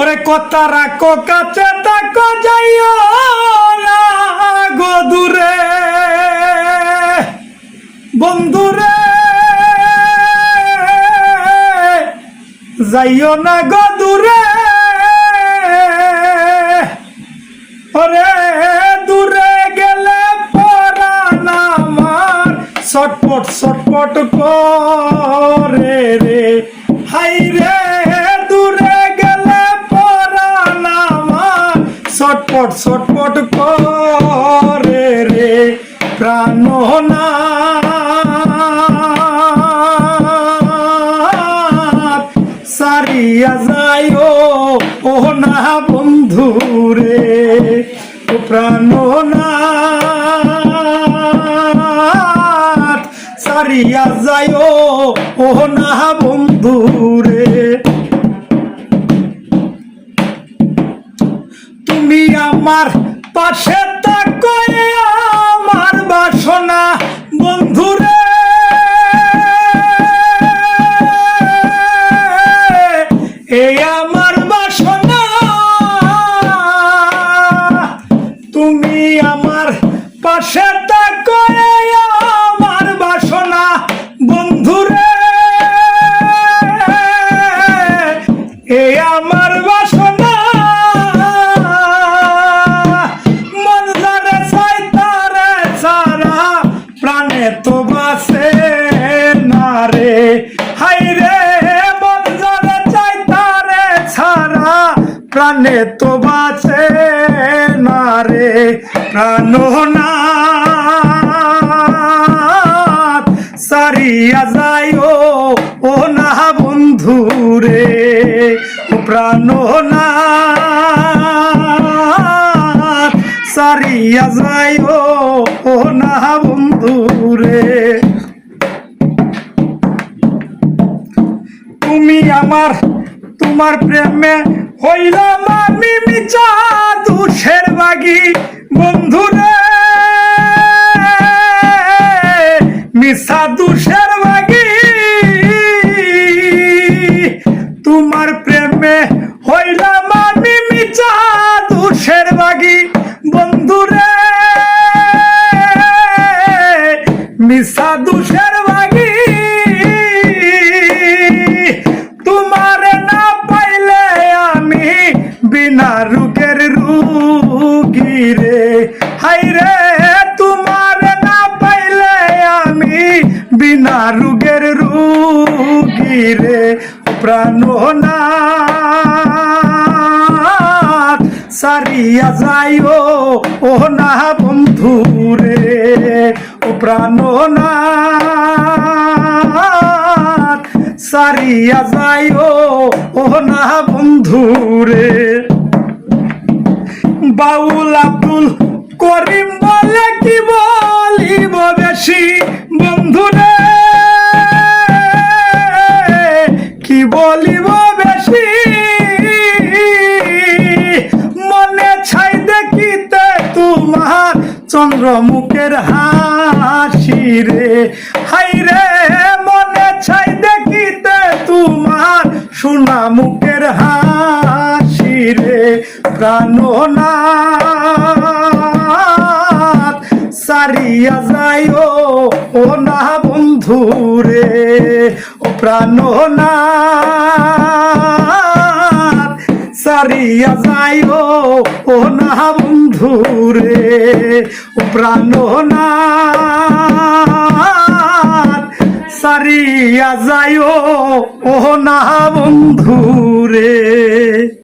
ওরে কথা রাখো, কাছে তাকো যাইও না গো দূরে। বন্ধুরে যাইও না গো দূরে। ওরে দূরে গেলে পরাণ আমার। ছটপট ছটপট করে রে। হাই রে ছটপট ছটপট করে রে প্রাণনাথ সারিয়া যায় ও না বন্ধু রে, ও প্রাণনাথ সারিয়া যায় ও না বন্ধু এই আমার বাসনা। তুমি আমার পাশে আমার বাসনা। বন্ধুরে এই আমার বাসনা। মন জানে চাই তারে সারা প্রাণে তো প্রাণে তো বাঁচে না রে প্রাণ না। সারিয়া যায় ও না বন্ধু রে প্রাণ না। সারিয়া যায় ও না বন্ধু হইলাম আমি মিচা দুষের বাগি বন্ধুরে মিশা দুষের বাগি। রুগী রে। হাই রে, তোমার না পাইলে আমি বিনা রুগের রুগী রে। প্রাণনাথ সারিয়া যাইও, ও না বন্ধু রে। ও প্রাণনাথ সারিয়া যাইও, ও না বন্ধু রে। বাউল আব্দুল করিম বলে কি বলিব বেশি? বন্ধুরে, কি বলিব বেশি? মনে ছাই দেখিতে তোমার চন্দ্রমুখের হাসি রে হাই রে মনে ছাই দেখিতে তোমার সোনা মুখের হাসি প্রাণনাথ সারিয়া যায় ও না বন্ধু রে, ও প্রাণনাথ সারিয়া যায় ও না বন্ধু রে, ও প্রাণনাথ সারিয়া যায় ও না বন্ধু